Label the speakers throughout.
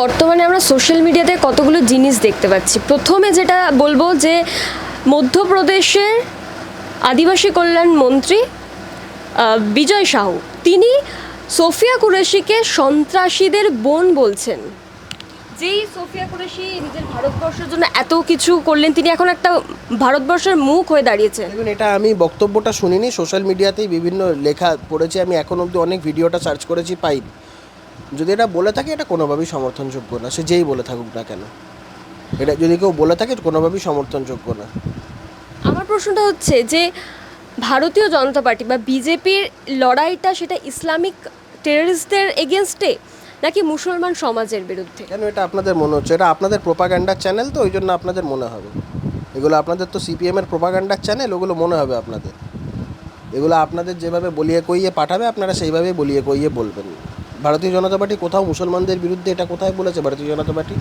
Speaker 1: বর্তমানে আমরা সোশ্যাল মিডিয়াতে কতগুলো জিনিস দেখতে পাচ্ছি। প্রথমে যেটা বলব যে, মধ্যপ্রদেশের আদিবাসী কল্যাণ মন্ত্রী বিজয় সাহু। তিনি সোফিয়া কুরেশিকে সন্ত্রাসীদের বোন বলছেন। যেই সোফিয়া কুরেশি নিজের ভারতবর্ষের জন্য এত কিছু করলেন, তিনি এখন একটা ভারতবর্ষের মুখ হয়ে দাঁড়িয়েছেন।
Speaker 2: দেখুন, এটা আমি বক্তব্যটা শুনিনি সোশ্যাল মিডিয়াতেই বিভিন্ন লেখা পড়েছি, আমি এখন অবধি অনেক ভিডিওটা সার্চ করেছি, পাইনি। যদি এটা বলে থাকে এটা কোনোভাবেই সমর্থনযোগ্য না। সে যেই বলে থাকুক না কেন। এটা যদি কেউ বলে থাকে কোনোভাবেই সমর্থনযোগ্য না।
Speaker 1: আমার প্রশ্নটা হচ্ছে যে ভারতীয় জনতা পার্টি বা বিজেপির লড়াইটা সেটা ইসলামিক টেররিস্টদের এগেনস্টে নাকি মুসলমান সমাজের বিরুদ্ধে?
Speaker 2: কেন এটা আপনাদের মনে হচ্ছে? এটা আপনাদের প্রোপাগান্ডার চ্যানেল তো ওই জন্য আপনাদের মনে হবে। এগুলো আপনাদের তো সিপিএমের প্রোপাগান্ডার চ্যানেল ওগুলো মনে হবে আপনাদের। এগুলো আপনাদের যেভাবে বলিয়ে কইয়ে পাঠাবে আপনারা সেইভাবেই বলিয়ে কইয়ে বলবেন। ভারতীয় জনতা পার্টি কোথাও মুসলমানদের বিরুদ্ধে এটা কোথায় বলেছে ভারতীয় জনতা পার্টি?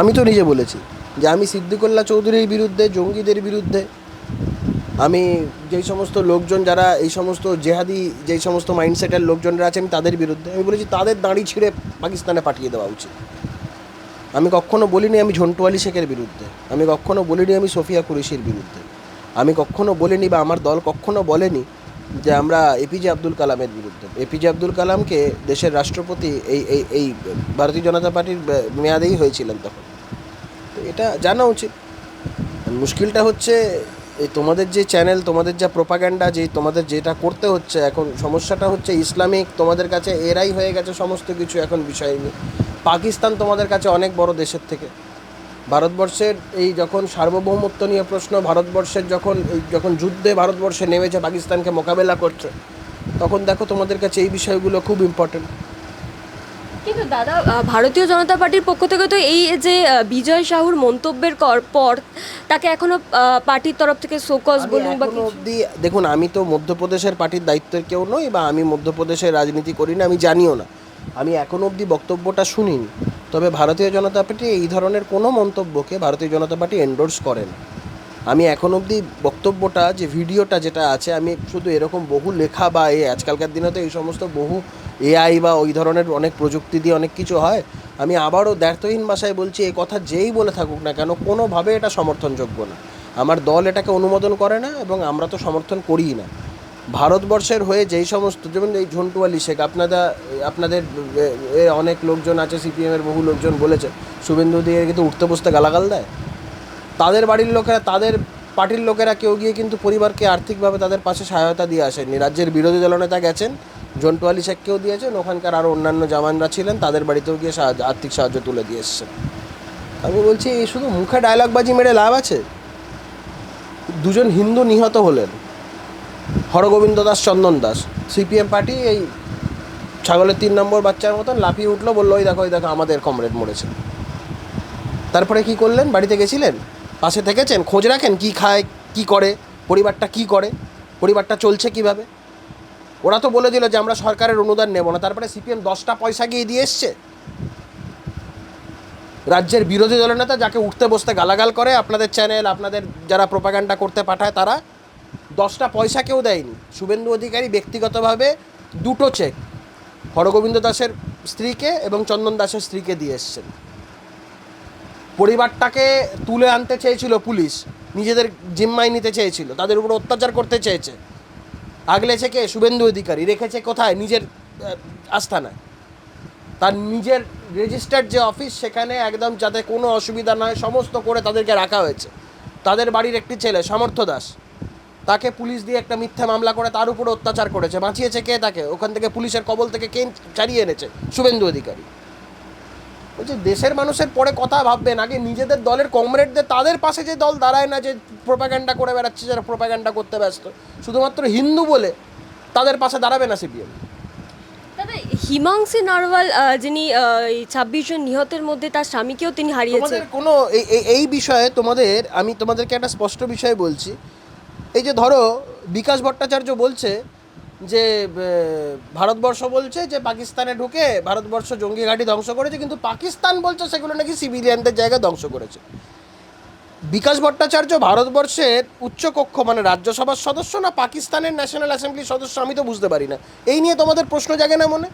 Speaker 2: আমি তো নিজে বলেছি যে আমি সিদ্দিকুল্লাহ চৌধুরীর বিরুদ্ধে, জঙ্গিদের বিরুদ্ধে, আমি যেই সমস্ত লোকজন যারা এই সমস্ত জেহাদি, যেই সমস্ত মাইন্ডসেটের লোকজনরা আছে, আমি তাদের বিরুদ্ধে, আমি বলেছি তাদের দাঁড়ি ছিঁড়ে পাকিস্তানে পাঠিয়ে দেওয়া উচিত। আমি কখনো বলিনি আমি ঝন্টু আলী শেখের বিরুদ্ধে, আমি কখনো বলিনি আমি সোফিয়া কুরেশির বিরুদ্ধে, আমি কখনো বলিনি বা আমার দল কখনো বলেনি যে আমরা এপিজে আব্দুল কালামের বিরুদ্ধে। এপিজে আব্দুল কালামকে দেশের রাষ্ট্রপতি এই এই এই ভারতীয় জনতা পার্টির মেয়াদেই হয়েছিলেন তখন। তো এটা জানা উচিত। মুশকিলটা হচ্ছে, এই তোমাদের যে চ্যানেল, তোমাদের যা প্রোপাগ্যান্ডা যে তোমাদের যেটা করতে হচ্ছে, এখন সমস্যাটা হচ্ছে ইসলামিক, তোমাদের কাছে এরাই হয়ে গেছে সমস্ত কিছু এখন বিষয় নিয়ে। পাকিস্তান তোমাদের কাছে অনেক বড় দেশের থেকে। ভারতবর্ষের এই যখন সার্বভৌমত্ব নিয়ে প্রশ্ন ভারতবর্ষের যখন এই যখন যুদ্ধে ভারতবর্ষে নেমেছে পাকিস্তানকে মোকাবেলা করছে তখন দেখো তোমাদের কাছে এই বিষয়গুলো খুব ইম্পর্টেন্ট
Speaker 1: কিন্তু দাদা ভারতীয় জনতা পার্টির পক্ষ থেকে তো এই যে বিজয় সাহুর মন্তব্যের পর তাকে এখনও পার্টির তরফ থেকে শোকজ বলুন বা
Speaker 2: অবধি দেখুন আমি তো মধ্যপ্রদেশের পার্টির দায়িত্বের কেউ নই বা আমি মধ্যপ্রদেশের রাজনীতি করি না আমি জানিও না। আমি এখনও অবধি বক্তব্যটা শুনিনি। তবে ভারতীয় জনতা পার্টি এই ধরনের কোনো মন্তব্যকে ভারতীয় জনতা পার্টি এন্ডোর্স করে না আমি এখন অবধি বক্তব্যটা, যে ভিডিওটা যেটা আছে, আমি শুধু এরকম বহু লেখা বা এই আজকালকার দিনে তো এই সমস্ত বহু এআই বা ওই ধরনের অনেক প্রযুক্তি দিয়ে অনেক কিছু হয়, আমি আবারও দ্ব্যর্থহীন ভাষায় বলছি, এই কথা যেই বলে থাকুক না কেন, কোনোভাবে এটা সমর্থনযোগ্য না। আমার দল এটাকে অনুমোদন করে না এবং আমরা তো সমর্থন করিই না। ভারতবর্ষের হয়ে যেই সমস্ত, যেমন এই ঝন্টু আলী শেখ আপনারা আপনাদের অনেক লোকজন আছে সিপিএমের বহু লোকজন বলেছে, শুভেন্দু দিয়ে কিন্তু উঠতে বসতে গালাগাল দেয়। তাদের বাড়ির লোকেরা, তাদের পার্টির লোকেরা কেউ গিয়ে কিন্তু পরিবারকে আর্থিকভাবে তাদের পাশে সহায়তা দিয়ে আসেননি। রাজ্যের বিরোধী দলনেতা গেছেন জন্টু আলী শেখকেও দিয়েছেন, ওখানকার আরও অন্যান্য জামানরা ছিলেন, তাদের বাড়িতেও গিয়ে সাহায্য আর্থিক সাহায্য তুলে দিয়ে এসছেন। আমি বলছি, এই শুধু মুখে ডায়লগবাজি মেরে লাভ আছে? দুজন হিন্দু নিহত হলেন। হরগোবিন্দ দাস, চন্দন দাস। সিপিএম পার্টি এই ছাগলের তিন নম্বর বাচ্চার মতন লাফিয়ে উঠল, বলল, ওই দেখো ওই দেখো, আমাদের কমরেড মরেছে। তারপরে কি করলেন? বাড়িতে গেছিলেন? পাশে থেকেছেন? খোঁজ রাখেন? কি খায়? কি করে? পরিবারটা কি করে? পরিবারটা চলছে কীভাবে? ওরা তো বলে দিল যে, আমরা সরকারের অনুদান নেব না। তারপরে সিপিএম দশটা পয়সা গিয়ে দিয়ে এসছে। রাজ্যের বিরোধী দলনেতা যাকে উঠতে বসতে গালাগাল করে, আপনাদের চ্যানেল আপনাদের যারা প্রোপাগান্ডা করতে পাঠায়, তারা দশটা পয়সা কেউ দেয়নি। শুভেন্দু অধিকারী ব্যক্তিগতভাবে দুটো চেক হরগোবিন্দ দাসের স্ত্রীকে এবং চন্দন দাসের স্ত্রীকে দিয়ে এসছেন। পরিবারটাকে তুলে আনতে চেয়েছিল পুলিশ, নিজেদের জিম্মায় নিতে চেয়েছিল, তাদের উপর অত্যাচার করতে চেয়েছে। আগলেছে কে? শুভেন্দু অধিকারী, রেখেছে কোথায়? নিজের আস্থানায়। তার নিজের রেজিস্টার্ড যে অফিস সেখানে একদম যাতে কোনো অসুবিধা না হয়, সমস্ত করে তাদেরকে রাখা হয়েছে। তাদের বাড়ির একটি ছেলে, সামর্থ্য দাস। তাকে পুলিশ দিয়ে একটা মিথ্যা মামলা করে তার উপর অত্যাচার করেছে বাঁচিয়েছে কে তাকে? ওখান থেকে পুলিশের কবল থেকে কে ছাড়িয়ে এনেছে? শুভেন্দু অধিকারী। বলছে দেশের মানুষের পরে কথা ভাববেন আগে নিজেদের দলের কমরেডদের তাদের পাশে যে দল দাঁড়ায় না যে প্রোপাগান্ডা করে বেড়াচ্ছে যারা প্রোপাগান্ডা করতে ব্যস্ত শুধুমাত্র হিন্দু বলে তাদের পাশে দাঁড়াবে না সিপিএম।
Speaker 1: হিমাংশী নারওয়াল যিনি ছাব্বিশ জন নিহতের মধ্যে তার স্বামীকেও তিনি হারিয়েছেন।
Speaker 2: কোনো এই বিষয়ে তোমাদের আমি তোমাদেরকে একটা স্পষ্ট বিষয় বলছি। এই যে ধরো, বিকাশ ভট্টাচার্য বলছে যে ভারতবর্ষ বলছে যে, পাকিস্তানে ঢুকে ভারতবর্ষ জঙ্গি ঘাঁটি ধ্বংস করেছে, কিন্তু পাকিস্তান বলছে সেগুলো নাকি সিভিলিয়ানদের জায়গায় ধ্বংস করেছে। বিকাশ ভট্টাচার্য ভারতবর্ষের উচ্চকক্ষ মানে রাজ্যসভার সদস্য না পাকিস্তানের ন্যাশনাল অ্যাসেম্বলির সদস্য, আমি তো বুঝতে পারি না। এই নিয়ে তোমাদের প্রশ্ন জাগে না মনে?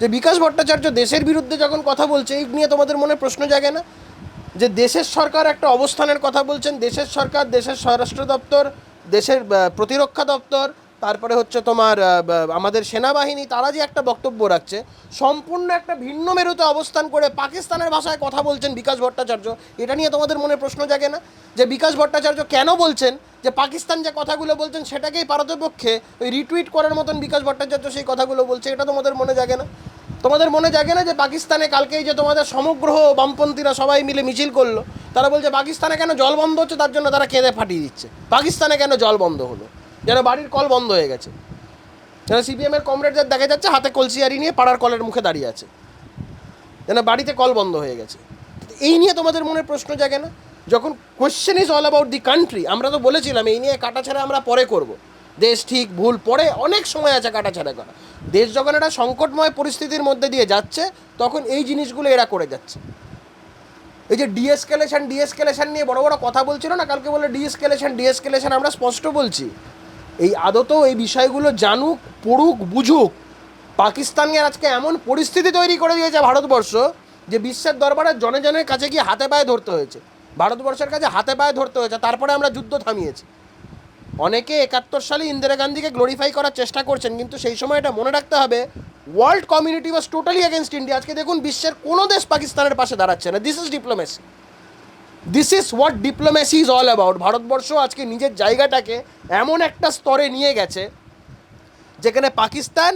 Speaker 2: যে বিকাশ ভট্টাচার্য দেশের বিরুদ্ধে যখন কথা বলছে, এই নিয়ে তোমাদের মনে প্রশ্ন জাগে না? যে দেশের সরকার একটা অবস্থানের কথা বলছেন, দেশের সরকার, দেশের স্বরাষ্ট্র দপ্তর দেশের প্রতিরক্ষা দপ্তর তারপরে হচ্ছে তোমার আমাদের সেনাবাহিনী, তারা যে একটা বক্তব্য রাখছে, সম্পূর্ণ একটা ভিন্ন মেরুতে অবস্থান করে পাকিস্তানের ভাষায় কথা বলছেন বিকাশ ভট্টাচার্য। এটা নিয়ে তোমাদের মনে প্রশ্ন জাগে না? যে বিকাশ ভট্টাচার্য কেন বলছেন? যে পাকিস্তান যে কথাগুলো বলছেন, সেটাকেই ভারতের পক্ষে ওই রিটুইট করার মতন বিকাশ ভট্টাচার্য সেই কথাগুলো বলছে, এটা তোমাদের মনে জাগে না? তোমাদের মনে জাগে না যে পাকিস্তানে কালকেই যে তোমাদের সমগ্র বামপন্থীরা সবাই মিলে মিছিল করল? তারা বলছে, পাকিস্তানে কেন জল বন্ধ হচ্ছে? তার জন্য তারা কেঁদে ফাটিয়ে দিচ্ছে। পাকিস্তানে কেন জল বন্ধ হলো? যেন বাড়ির কল বন্ধ হয়ে গেছে। যেন সিপিএমের কমরেডদের দেখা যাচ্ছে হাতে কলসিয়ারি নিয়ে পাড়ার কলের মুখে দাঁড়িয়ে আছে। যেন বাড়িতে কল বন্ধ হয়ে গেছে। এই নিয়ে তোমাদের মনে প্রশ্ন জাগে না? যখন question is all about the country আমরা তো বলেছিলাম, এই নিয়ে কাটাছাড়া আমরা পরে করব। দেশ ঠিক, ভুল, পরে অনেক সময় আছে কাটাছাড়া করা। দেশ যখন একটা সংকটময় পরিস্থিতির মধ্যে দিয়ে যাচ্ছে, তখন এই জিনিসগুলো এরা করে যাচ্ছে। এই যে ডিএসকেলেশন ডিএসকেলেশন নিয়ে বড় বড় কথা বলছিল না? কালকে বলে ডিএসকেলেশন ডিএসকেলেশন আমরা স্পষ্ট বলছি। এই আদতেও এই বিষয়গুলো জানুক, পড়ুক, বুঝুক। পাকিস্তানের আজকে এমন পরিস্থিতি তৈরি করে দিয়েছে ভারতবর্ষ যে বিশ্বের দরবারে জনে জনের কাছে গিয়ে হাতে পায়ে ধরতে হয়েছে। ভারতবর্ষের কাছে হাতে পায়ে ধরতে হয়েছে, তারপরে আমরা যুদ্ধ থামিয়েছি। অনেকে একাত্তর সালে ইন্দিরা গান্ধীকে গ্লোরিফাই করার চেষ্টা করছেন, কিন্তু সেই সময় এটা মনে রাখতে হবে world community was totally against India আজকে দেখুন, বিশ্বের কোনো দেশ পাকিস্তানের পাশে দাঁড়াচ্ছে না। This is diplomacy this is what diplomacy is all about Bharatvarsha আজকে নিজের জায়গাটাকে এমন একটা স্তরে নিয়ে গেছে, যেখানে পাকিস্তান,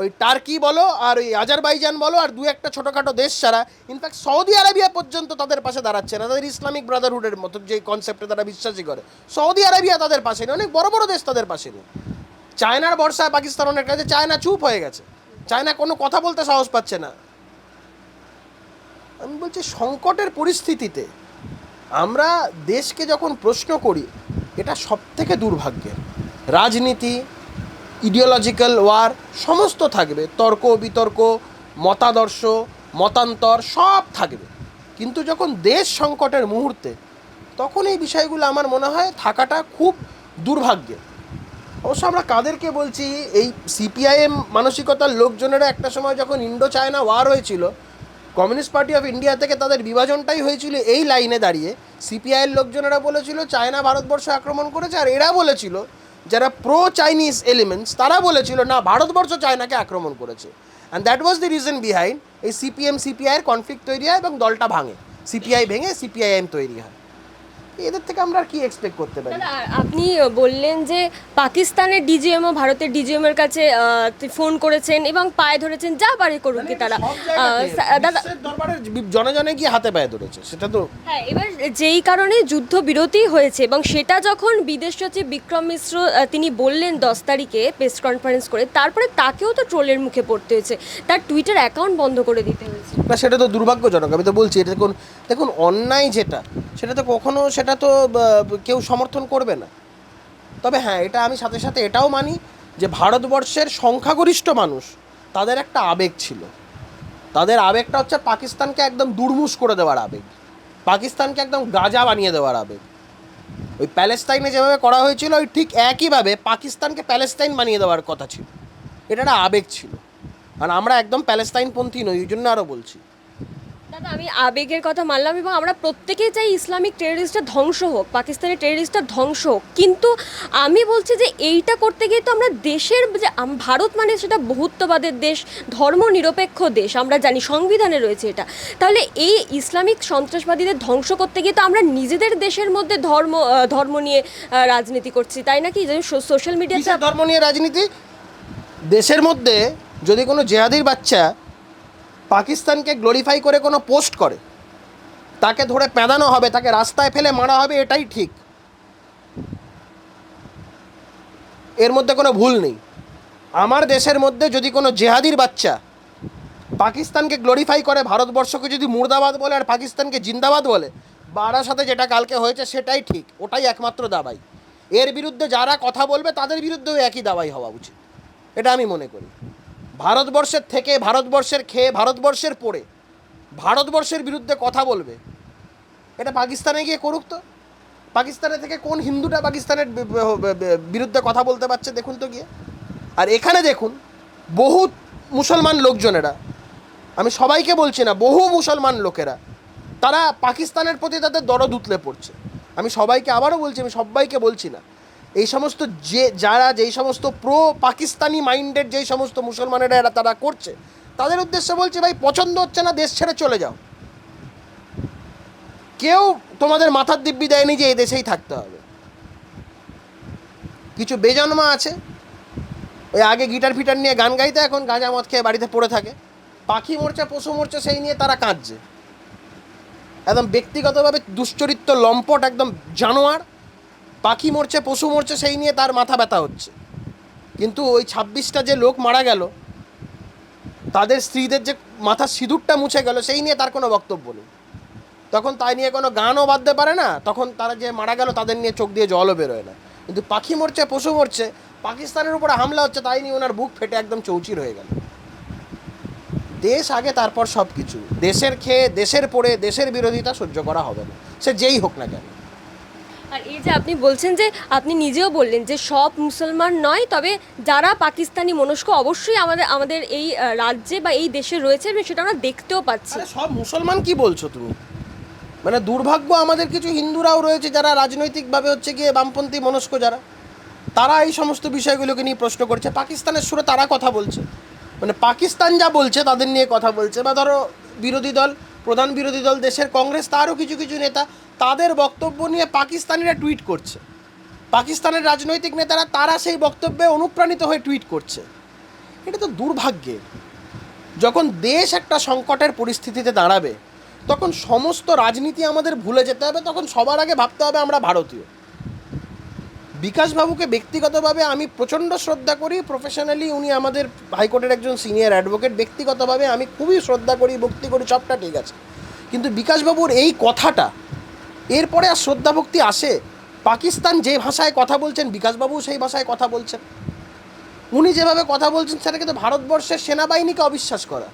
Speaker 2: ওই টার্কি বলো আর ওই আজারবাইজান বলো আর দু একটা ছোটোখাটো দেশ ছাড়া ইনফ্যাক্ট সৌদি আরবিয়া পর্যন্ত তাদের পাশে দাঁড়াচ্ছে না। তাদের ইসলামিক ব্রাদারহুডের মতো যে কনসেপ্টে তারা বিশ্বাসী করে। সৌদি আরবিয়া তাদের পাশে নেই, অনেক বড় বড় দেশ তাদের পাশে নেই। চায়নার বর্ষায় পাকিস্তান অনেক কাছে চায়না চুপ হয়ে গেছে। চায়না কোনো কথা বলতে সাহস পাচ্ছে না। আমি বলছি সংকটের পরিস্থিতিতে আমরা দেশকে যখন প্রশ্ন করি, এটা সব থেকে দুর্ভাগ্যের। রাজনীতি ইডিওলজিক্যাল ওয়ার সমস্ত থাকবে। তর্ক, বিতর্ক, মতাদর্শ, মতান্তর, সব থাকবে। কিন্তু যখন দেশ সংকটের মুহূর্তে, তখন এই বিষয়গুলো আমার মনে হয় থাকাটা খুব দুর্ভাগ্যের। অবশ্য আমরা কাদেরকে বলছি, এই সিপিআইএম মানসিকতার লোকজনেরা একটা সময় যখন ইন্ডো চায়না ওয়ার হয়েছিল কমিউনিস্ট পার্টি অফ ইন্ডিয়া থেকে তাদের বিভাজনটাই হয়েছিল এই লাইনে দাঁড়িয়ে। সিপিআইয়ের লোকজনেরা বলেছিল, চায়না ভারতবর্ষ আক্রমণ করেছে। আর এরা বলেছিল, যারা প্রো চাইনিজ এলিমেন্টস তারা বলেছিল, না, ভারতবর্ষ চায়নাকে আক্রমণ করেছে। And that was the reason behind এই সিপিএম, সিপিআইয়ের কনফ্লিক্ট তৈরি হয় এবং দলটা ভাঙে। সিপিআই ভেঙে, সিপিআইএম তৈরি হয়। এদের থেকে আমরা আর কি এক্সপেক্ট করতে পারি?
Speaker 1: আপনি বললেন যে পাকিস্তানের ডিজিএমও ভারতের ডিজিএম এর কাছে ফোন করেছেন এবং পায়ে ধরেছেন যা পারে করুন কি তারা।
Speaker 2: সব
Speaker 1: আহ, দাদা
Speaker 2: দরবারে জনে জনে গিয়ে হাতে পায়ে ধরেছে? সেটা তো
Speaker 1: হ্যাঁ এবার যেই কারণে যুদ্ধ বিরতি হয়েছে এবং সেটা যখন বিদেশ সচিব বিক্রম মিশ্র তিনি বললেন দশ তারিখে প্রেস কনফারেন্স করে তারপরে তাকেও তো ট্রোলের মুখে পড়তে হয়েছে। তার টুইটার অ্যাকাউন্ট বন্ধ করে দিতে হয়েছে।
Speaker 2: না সেটা তো দুর্ভাগ্যজনক আমি তো বলছি এটা দেখুন দেখুন অন্যায় যেটা সেটা তো কখনো সেটা তো কেউ সমর্থন করবে না। তবে হ্যাঁ এটা আমি সাথে সাথে এটাও মানি যে ভারতবর্ষের সংখ্যাগরিষ্ঠ মানুষ, তাদের একটা আবেগ ছিল। তাদের আবেগটা হচ্ছে পাকিস্তানকে একদম দুর্মুষ করে দেওয়ার আবেগ। পাকিস্তানকে একদম গাজা বানিয়ে দেওয়ার আবেগ। ওই প্যালেস্তাইনে যেভাবে করা হয়েছিল, ওই ঠিক একইভাবে পাকিস্তানকে প্যালেস্তাইন বানিয়ে দেওয়ার কথা ছিল। এটা একটা আবেগ ছিল। আর আমরা একদম প্যালেস্তাইনপন্থী নই, ওই জন্য আরও বলছি।
Speaker 1: দাদা, আমি আবেগের কথা মানলাম এবং আমরা প্রত্যেকেই চাই ইসলামিক টেররিস্টটা ধ্বংস হোক পাকিস্তানের টেররিস্টটা ধ্বংস হোক। কিন্তু আমি বলছি যে এইটা করতে গিয়ে তো আমরা দেশের যে ভারত মানে সেটা বহুত্ববাদের দেশ ধর্ম নিরপেক্ষ দেশ, আমরা জানি সংবিধানে রয়েছে এটা। তাহলে এই ইসলামিক সন্ত্রাসবাদীদের ধ্বংস করতে গিয়ে তো আমরা নিজেদের দেশের মধ্যে ধর্ম ধর্ম নিয়ে রাজনীতি করছি, তাই নাকি? যে সোশ্যাল মিডিয়াতে
Speaker 2: ধর্ম নিয়ে রাজনীতি? দেশের মধ্যে যদি কোনো জেহাদির বাচ্চা পাকিস্তানকে গ্লোরিফাই করে কোনো পোস্ট করে। তাকে ধরে পেঁদানো হবে, তাকে রাস্তায় ফেলে মারা হবে, এটাই ঠিক। এর মধ্যে কোনো ভুল নেই। আমার দেশের মধ্যে যদি কোনো জেহাদির বাচ্চা পাকিস্তানকে গ্লোরিফাই করে, ভারতবর্ষকে যদি মুর্দাবাদ বলে আর পাকিস্তানকে জিন্দাবাদ বলে, বারার সাথে যেটা কালকে হয়েছে সেটাই ঠিক, ওটাই একমাত্র দাবাই। এর বিরুদ্ধে যারা কথা বলবে, তাদের বিরুদ্ধেও একই দাবাই হওয়া উচিত। এটা আমি মনে করি। ভারতবর্ষের থেকে ভারতবর্ষের খেয়ে ভারতবর্ষের পড়ে, ভারতবর্ষের বিরুদ্ধে কথা বলবে। এটা পাকিস্তানে গিয়ে করুক তো। পাকিস্তানে থেকে কোন হিন্দুটা পাকিস্তানের বিরুদ্ধে কথা বলতে পারছে দেখুন তো গিয়ে। আর এখানে দেখুন বহু মুসলমান লোকজনেরা, আমি সবাইকে বলছি না, বহু মুসলমান লোকেরা, তারা পাকিস্তানের প্রতি তাদের দরদ উতলে পড়ছে। আমি সবাইকে আবারও বলছি, আমি সবাইকে বলছি না এই সমস্ত যে, যারা যেই সমস্ত প্রো পাকিস্তানি মাইন্ডেড যেই সমস্ত মুসলমানেরা এরা তারা করছে, তাদের উদ্দেশ্যে বলছি ভাই, পছন্দ হচ্ছে না, দেশ ছেড়ে চলে যাও। কেউ তোমাদের মাথার দিব্যি দেয়নি যে এই দেশেই থাকতে হবে। কিছু বেজন্মা আছে। ওই আগে গিটার ফিটার নিয়ে গান গাইতে, এখন গাঁজা মদ খেয়ে বাড়িতে পড়ে থাকে। পাখি মোর্চা পশু মোর্চা সেই নিয়ে তারা কাঁদছে। একদম ব্যক্তিগতভাবে দুশ্চরিত্র লম্পট, একদম জানোয়ার। পাখি মরছে, পশু মরছে, সেই নিয়ে তার মাথা ব্যথা হচ্ছে। কিন্তু ওই ছাব্বিশটা যে লোক মারা গেল, তাদের স্ত্রীদের যে মাথার সিঁদুরটা মুছে গেল, সেই নিয়ে তার কোনো বক্তব্য নেই। তখন তাই নিয়ে কোনো গানও বাঁধতে পারে না, তখন তারা যে মারা গেল, তাদের নিয়ে চোখ দিয়ে জলও বেরোয় না। কিন্তু পাখি মরছে, পশু মরছে, পাকিস্তানের উপরে হামলা হচ্ছে, তাই নিয়ে ওনার বুক ফেটে একদম চৌচির হয়ে গেল। দেশ আগে, তারপর সব কিছু দেশের খেয়ে, দেশের পড়ে, দেশের বিরোধিতা সহ্য করা হবে না। সে যেই হোক না কেন।
Speaker 1: আর এই যে আপনি বলছেন যে আপনি নিজেও বললেন যে সব মুসলমান নয়, তবে যারা পাকিস্তানি মনস্ক অবশ্যই আমাদের আমাদের এই রাজ্যে বা এই দেশে রয়েছে সেটা আমরা দেখতেও পাচ্ছি।
Speaker 2: সব মুসলমান কি বলছো তুমি? মানে দুর্ভাগ্য আমাদের কিছু হিন্দুরাও রয়েছে যারা রাজনৈতিকভাবে হচ্ছে গিয়ে বামপন্থী মনস্ক যারা। তারা এই সমস্ত বিষয়গুলোকে নিয়ে প্রশ্ন করছে। পাকিস্তানের সুরে তারা কথা বলছে। মানে পাকিস্তান যা বলছে তাদের নিয়ে কথা বলছে। বা ধরো বিরোধী দল প্রধান বিরোধী দল দেশের কংগ্রেস, তারও কিছু কিছু নেতা তাদের বক্তব্য নিয়ে পাকিস্তানিরা টুইট করছে। পাকিস্তানের রাজনৈতিক নেতারা তারা সেই বক্তব্যে অনুপ্রাণিত হয়ে টুইট করছে। এটা তো দুর্ভাগ্যের যখন দেশ একটা সংকটের পরিস্থিতিতে দাঁড়াবে, তখন সমস্ত রাজনীতি আমাদের ভুলে যেতে হবে, তখন সবার আগে ভাবতে হবে আমরা ভারতীয়। বিকাশবাবুকে ব্যক্তিগতভাবে আমি প্রচণ্ড শ্রদ্ধা করি। প্রফেশনালি উনি আমাদের হাইকোর্টের একজন সিনিয়র অ্যাডভোকেট ব্যক্তিগতভাবে আমি খুবই শ্রদ্ধা করি, ভক্তি করি, সবটা ঠিক আছে। কিন্তু বিকাশবাবুর এই কথাটা, এরপরে আর শ্রদ্ধা ভক্তি আসে। পাকিস্তান যে ভাষায় কথা বলছেন, বিকাশবাবু সেই ভাষায় কথা বলছেন। উনি যেভাবে কথা বলছেন, সেটাকে তো ভারতবর্ষের সেনাবাহিনীকে অবিশ্বাস করা।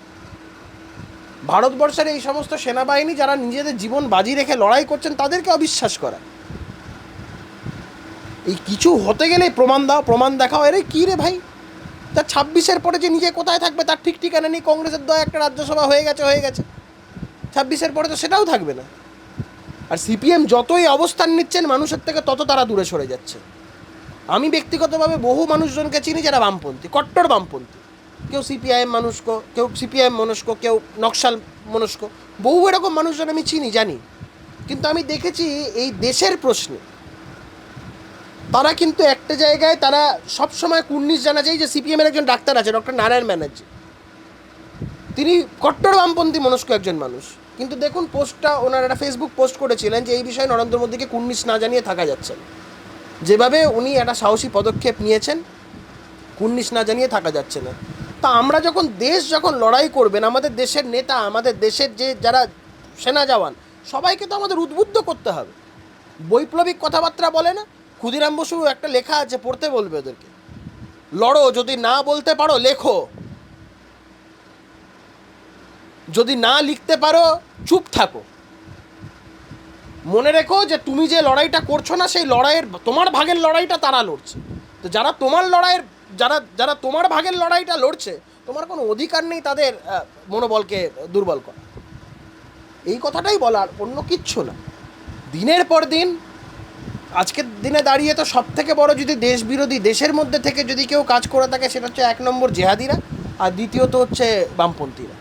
Speaker 2: ভারতবর্ষের এই সমস্ত সেনাবাহিনী যারা নিজেদের জীবন বাজি রেখে লড়াই করছেন, তাদেরকে অবিশ্বাস করা। এই কিছু হতে গেলে প্রমাণ দাও, প্রমাণ দেখাও। এরে কী রে ভাই? তার ছাব্বিশের পরে যে নিজে কোথায় থাকবে, তার ঠিক ঠিকানা নেই। কংগ্রেসের দয় একটা রাজ্যসভা হয়ে গেছে হয়ে গেছে। ছাব্বিশের পরে তো সেটাও থাকবে না। আর সিপিএম যতই অবস্থান নিচ্ছেন, মানুষের থেকে তত তারা দূরে সরে যাচ্ছে। আমি ব্যক্তিগতভাবে বহু মানুষজনকে চিনি যারা বামপন্থী, কট্টর বামপন্থী। কেউ সিপিআইএম মনস্ক কেউ সিপিআইএম মনস্ক, কেউ নকশাল মনস্ক। বহু এরকম মানুষজন আমি চিনি, জানি। কিন্তু আমি দেখেছি এই দেশের প্রশ্নে তারা কিন্তু একটা জায়গায় তারা সবসময় কুর্নিশ জানা যায় যে সিপিএমের একজন ডাক্তার আছে, ডক্টর নারায়ণ ব্যানার্জি। তিনি কট্টর বামপন্থী মনস্ক একজন মানুষ। কিন্তু দেখুন, পোস্টটা ওনার একটা ফেসবুক পোস্ট করেছিলেন যে এই বিষয়ে নরেন্দ্র মোদীকে কুর্নিশ না জানিয়ে থাকা যাচ্ছে যেভাবে উনি একটা সাহসী পদক্ষেপ নিয়েছেন, কুর্নিশ না জানিয়ে থাকা যাচ্ছে না। তা আমরা যখন দেশ যখন লড়াই করবেন, আমাদের দেশের নেতা, আমাদের দেশের যে যারা সেনা জওয়ান, সবাইকে তো আমাদের উদ্বুদ্ধ করতে হবে। বৈপ্লবিক কথাবার্তা বলে না ক্ষুদিরাম বসু একটা লেখা আছে, পড়তে বলবে ওদেরকে। লড়ো, যদি না বলতে পারো, লেখো। যদি না লিখতে পারো, চুপ থাকো। মনে রেখো যে তুমি যে লড়াইটা করছ না, সেই লড়াইয়ের, তোমার ভাগের লড়াইটা তারা লড়ছে। তো যারা তোমার লড়াইয়ের, যারা যারা তোমার ভাগের লড়াইটা লড়ছে, তোমার কোনো অধিকার নেই তাদের মনোবলকে দুর্বল করা। এই কথাটাই বলার অন্য কিচ্ছু না। দিনের পর দিন আজকের দিনে দাঁড়িয়ে তো সব থেকে বড় যদি দেশ বিরোধী দেশের মধ্যে থেকে যদি কেউ কাজ করে থাকে, সেটা হচ্ছে এক নম্বর জেহাদিরা আর দ্বিতীয়ত হচ্ছে বামপন্থীরা।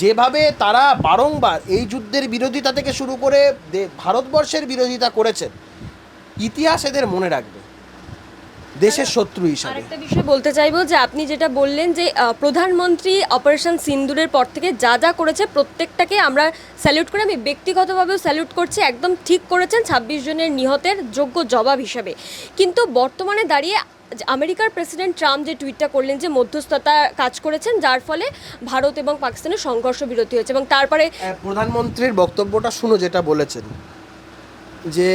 Speaker 2: যেভাবে তারা বারংবার এই যুদ্ধের বিরোধিতা থেকে শুরু করে ভারতবর্ষের বিরোধিতা করেছেন, ইতিহাস এদের মনে রাখবে। দেশের শত্রু হিসাবে।
Speaker 1: আরেকটা বিষয় বলতে চাইব যে আপনি যেটা বললেন যে প্রধানমন্ত্রী অপারেশন সিন্দুরের পর থেকে যা যা করেছে প্রত্যেকটাকে আমরা স্যালুট করে আমি ব্যক্তিগতভাবেও স্যালুট করছি একদম ঠিক করেছেন ছাব্বিশ জনের নিহতের যোগ্য জবাব হিসাবে। কিন্তু বর্তমানে দাঁড়িয়ে আমেরিকার প্রেসিডেন্ট ট্রাম্প যে টুইটটা করলেন যে মধ্যস্থতা কাজ করেছেন যার ফলে ভারত এবং পাকিস্তানের সংঘর্ষ বিরতি হয়েছে এবং তারপরে
Speaker 2: প্রধানমন্ত্রীর বক্তব্যটা শুনো যেটা বলেছেন। যে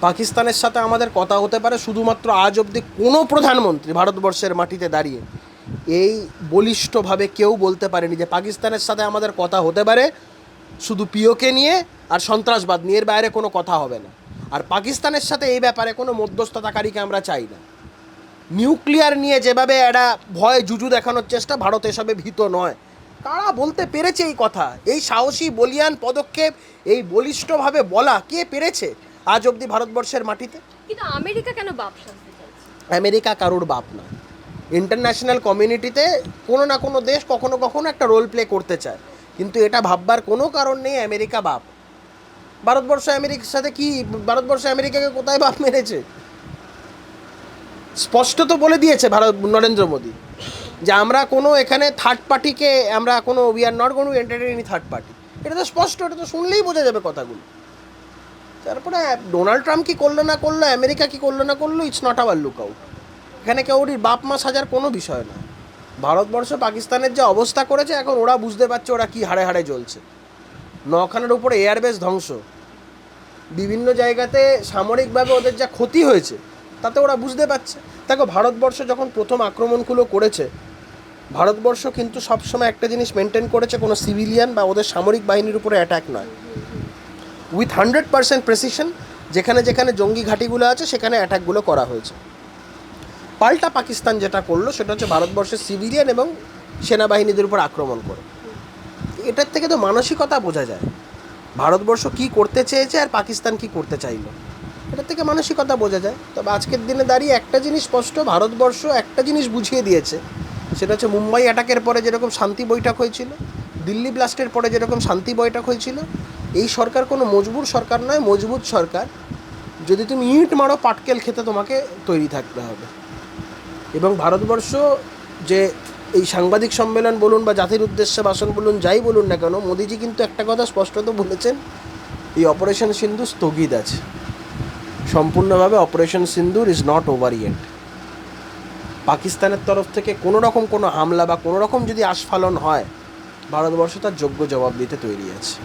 Speaker 2: পাকিস্তানের সাথে আমাদের কথা হতে পারে শুধুমাত্র আজ অবধি কোনো প্রধানমন্ত্রী ভারতবর্ষের মাটিতে দাঁড়িয়ে। এই বলিষ্ঠভাবে কেউ বলতে পারেনি যে পাকিস্তানের সাথে আমাদের কথা হতে পারে শুধু পিওকে নিয়ে আর সন্ত্রাসবাদ নিয়ে। এর বাইরে কোনো কথা হবে না। আর পাকিস্তানের সাথে এই ব্যাপারে কোনো মধ্যস্থতাকারীকে আমরা চাই না। নিউক্লিয়ার নিয়ে যেভাবে একটা ভয় জুজু দেখানোর চেষ্টা, ভারত এসবে ভীত নয়। কারা বলতে পেরেছে এই কথা? এই সাহসী বলিয়ান পদক্ষেপ, এই বলিষ্ঠভাবে বলা কে পেরেছে? আজ অবধি ভারতবর্ষের মাটিতে?
Speaker 1: কিন্তু আমেরিকা কেন বাপ
Speaker 2: আমেরিকা কারোর বাপ না। ইন্টারন্যাশনাল কমিউনিটিতে কোনো না কোনো দেশ কখনো কখনো একটা রোল প্লে করতে চায়। কিন্তু এটা ভাববার কোনো কারণ নেই আমেরিকা বাপ। ভারতবর্ষ আমেরিকার সাথে কি ভারতবর্ষ আমেরিকাকে কোথায় বাপ মেরেছে? স্পষ্ট তো বলে দিয়েছে ভারত নরেন্দ্র মোদী যে আমরা কোনো এখানে থার্ড পার্টিকে আমরা কোনো উই আর নট কোনো এন্টারটেইন থার্ড পার্টি এটা তো স্পষ্ট এটা তো শুনলেই বোঝা যাবে কথাগুলো। তারপরে ডোনাল্ড ট্রাম্প কি করল না করল, আমেরিকা কি করল না করল it's not our look out এখানে কেউরির বাপ মা সাজার কোনো বিষয় না ভারতবর্ষ পাকিস্তানের যে অবস্থা করেছে, এখন ওরা বুঝতে পারছে ওরা কি হাড়ে হাড়ে জ্বলছে। নখানের উপরে এয়ারবেস ধ্বংস। বিভিন্ন জায়গাতে সামরিকভাবে ওদের যা ক্ষতি হয়েছে, তাতে ওরা বুঝতে পারছে। দেখো, ভারতবর্ষ যখন প্রথম আক্রমণগুলো করেছে, ভারতবর্ষ কিন্তু সবসময় একটা জিনিস মেনটেন করেছে, কোনো সিভিলিয়ান বা ওদের সামরিক বাহিনীর উপরে অ্যাটাক নয়। উইথ হান্ড্রেড পার্সেন্ট প্রেসিশন, যেখানে যেখানে জঙ্গি ঘাঁটিগুলো আছে, সেখানে অ্যাটাকগুলো করা হয়েছে। পাল্টা পাকিস্তান যেটা করল, সেটা হচ্ছে ভারতবর্ষের সিভিলিয়ান এবং সেনাবাহিনীদের উপর আক্রমণ করে। এটার থেকে তো মানসিকতা বোঝা যায়। ভারতবর্ষ কি করতে চেয়েছে আর পাকিস্তান কি করতে চাইলো? এটার থেকে মানসিকতা বোঝা যায়। তবে আজকের দিনে দাঁড়িয়ে একটা জিনিস স্পষ্ট, ভারতবর্ষ একটা জিনিস বুঝিয়ে দিয়েছে। সেটা হচ্ছে মুম্বাই অ্যাটাকের পরে যেরকম শান্তি বৈঠক হয়েছিল, দিল্লি ব্লাস্টের পরে যেরকম শান্তি বৈঠক হয়েছিল এই সরকার কোনো মজবুর সরকার নয়, মজবুত সরকার। যদি তুমি ইট মারো, পাটকেল খেতে তোমাকে তৈরি থাকতে হবে। এবং ভারতবর্ষ যে এই সাংবাদিক সম্মেলন বলুন বা জাতির উদ্দেশ্যে ভাষণ বলুন, যাই বলুন না কেন, মোদিজি কিন্তু একটা কথা স্পষ্টত বলেছেন, এই অপারেশন সিন্ধু স্থগিত আছে। সম্পূর্ণভাবে operation Sindoor is not over yet পাকিস্তানের তরফ থেকে কোনো রকম কোনো হামলা বা কোনো রকম যদি আস্ফালন হয়, ভারতবর্ষ তার যোগ্য জবাব দিতে তৈরি আছে।